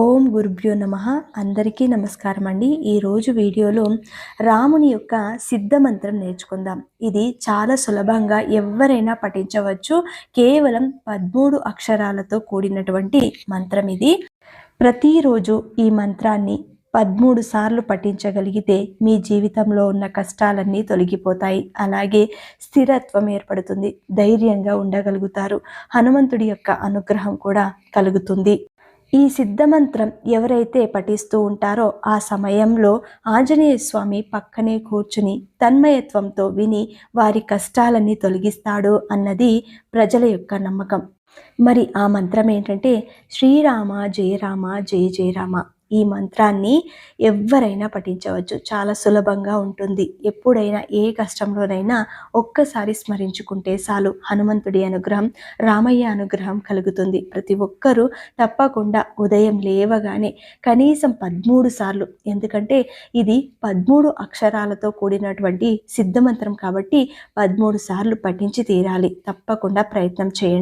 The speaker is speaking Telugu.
ఓం గురుభ్యో నమ. అందరికీ నమస్కారం అండి ఈరోజు వీడియోలో రాముని యొక్క సిద్ధ మంత్రం నేర్చుకుందాం. ఇది చాలా సులభంగా ఎవరైనా పఠించవచ్చు. కేవలం పదమూడు అక్షరాలతో కూడినటువంటి మంత్రం ఇది. ప్రతిరోజు ఈ మంత్రాన్ని పదమూడు సార్లు పఠించగలిగితే మీ జీవితంలో ఉన్న కష్టాలన్నీ తొలగిపోతాయి. అలాగే స్థిరత్వం ఏర్పడుతుంది. ధైర్యంగా ఉండగలుగుతారు. హనుమంతుడి యొక్క అనుగ్రహం కూడా కలుగుతుంది. ఈ సిద్ధమంత్రం ఎవరైతే పఠిస్తూ ఉంటారో ఆ సమయంలో ఆంజనేయ స్వామి పక్కనే కూర్చుని తన్మయత్వంతో విని వారి కష్టాలన్నీ తొలగిస్తాడు అన్నది ప్రజల యొక్క నమ్మకం. మరి ఆ మంత్రం ఏంటంటే శ్రీరామ జయ రామ జయ జయ రామ ఈ మంత్రాన్ని ఎవరైనా పఠించవచ్చు. చాలా సులభంగా ఉంటుంది. ఎప్పుడైనా ఏ కష్టంలోనైనా ఒక్కసారి స్మరించుకుంటే చాలు. హనుమంతుడి అనుగ్రహం రామయ్య అనుగ్రహం కలుగుతుంది. ప్రతి ఒక్కరూ తప్పకుండా ఉదయం లేవగానే కనీసం పదమూడు సార్లు. ఎందుకంటే ఇది పదమూడు అక్షరాలతో కూడినటువంటి సిద్ధమంత్రం కాబట్టి పదమూడు సార్లు పఠించి తీరాలి. తప్పకుండా ప్రయత్నం చేయండి.